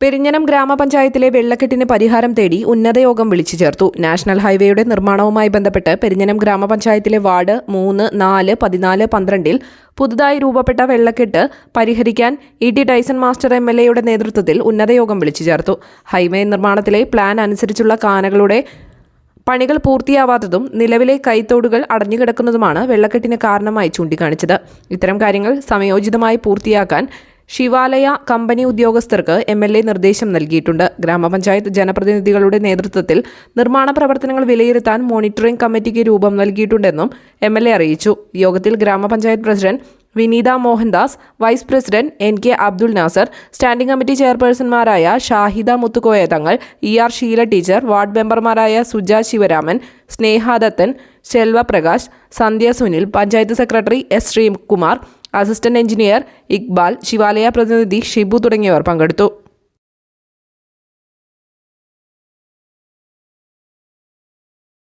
പെരിഞ്ഞനം ഗ്രാമപഞ്ചായത്തിലെ വെള്ളക്കെട്ടിന് പരിഹാരം തേടി ഉന്നതയോഗം വിളിച്ചു ചേർത്തു. നാഷണൽ ഹൈവേയുടെ നിർമ്മാണവുമായി ബന്ധപ്പെട്ട് പെരിഞ്ഞനം ഗ്രാമപഞ്ചായത്തിലെ വാർഡ് മൂന്ന് നാല് പതിനാല് പന്ത്രണ്ടിൽ പുതുതായി രൂപപ്പെട്ട വെള്ളക്കെട്ട് പരിഹരിക്കാൻ E T Taison master M L എയുടെ നേതൃത്വത്തിൽ ഉന്നതയോഗം വിളിച്ചു ചേർത്തു. ഹൈവേ നിർമ്മാണത്തിലെ പ്ലാൻ അനുസരിച്ചുള്ള കാനകളുടെ പണികൾ പൂർത്തിയാവാത്തതും നിലവിലെ കൈത്തോടുകൾ അടഞ്ഞുകിടക്കുന്നതുമാണ് വെള്ളക്കെട്ടിന് കാരണമായി ചൂണ്ടിക്കാണിച്ചത്. ഇത്തരം കാര്യങ്ങൾ സമയോചിതമായി പൂർത്തിയാക്കാൻ ശിവാലയ കമ്പനി ഉദ്യോഗസ്ഥർക്ക് എം എൽ എ നിർദ്ദേശം നൽകിയിട്ടുണ്ട്. ഗ്രാമപഞ്ചായത്ത് ജനപ്രതിനിധികളുടെ നേതൃത്വത്തിൽ നിർമ്മാണ പ്രവർത്തനങ്ങൾ വിലയിരുത്താൻ മോണിറ്ററിംഗ് കമ്മിറ്റിക്ക് രൂപം നൽകിയിട്ടുണ്ടെന്നും എം അറിയിച്ചു. യോഗത്തിൽ ഗ്രാമപഞ്ചായത്ത് president Vineetha Mohandas vice president N K Abdul Nasar standing committee ചെയർപേഴ്സൺമാരായ Shahida Muthukoya Thangal E R Sheela teacher ward മെമ്പർമാരായ Suja Sivaraman Snehadathan Selvaprakash Sandhya Sunil panchayat secretary S Sreekumar assistant engineer Iqbal Shivalaya പ്രതിനിധി ഷിബു തുടങ്ങിയവർ പങ്കെടുത്തു.